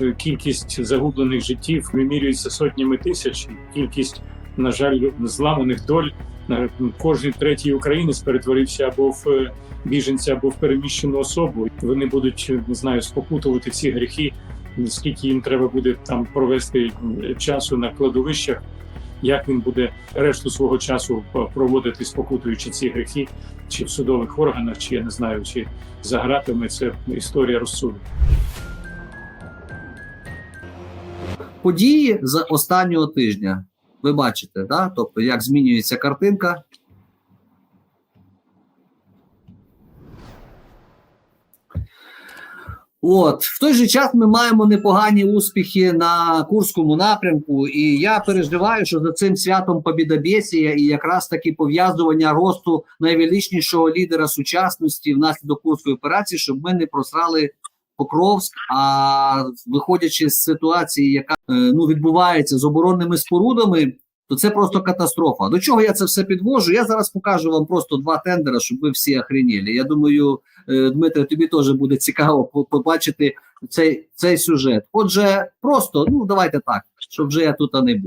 е, кількість загублених життів вимірюється сотнями тисяч. Кількість, на жаль, зламаних доль. Кожен третій українець перетворився або в е, біженця, або в переміщену особу. Вони будуть е, не знаю, спокутувати ці гріхи. Скільки їм треба буде там провести часу на кладовищах, як він буде решту свого часу проводити, спокутуючи ці гріхи, чи в судових органах, чи я не знаю, чи за гратами, це історія розсуду. Події з останнього тижня. Ви бачите, да? тобто, як змінюється картинка. От, в той же час ми маємо непогані успіхи на Курському напрямку, і я переживаю, що за цим святом Побідобєсія і якраз таки пов'язування росту найвеличнішого лідера сучасності внаслідок Курської операції, щоб ми не просрали Покровськ. А виходячи з ситуації, яка е, ну відбувається з оборонними спорудами, то це просто катастрофа. До чого я це все підвожу? Я зараз покажу вам просто два тендера, щоб ви всі охренєли. Я думаю, е, Дмитре, тобі теж буде цікаво побачити цей, цей сюжет. Отже, просто ну давайте так, щоб вже я тут не був.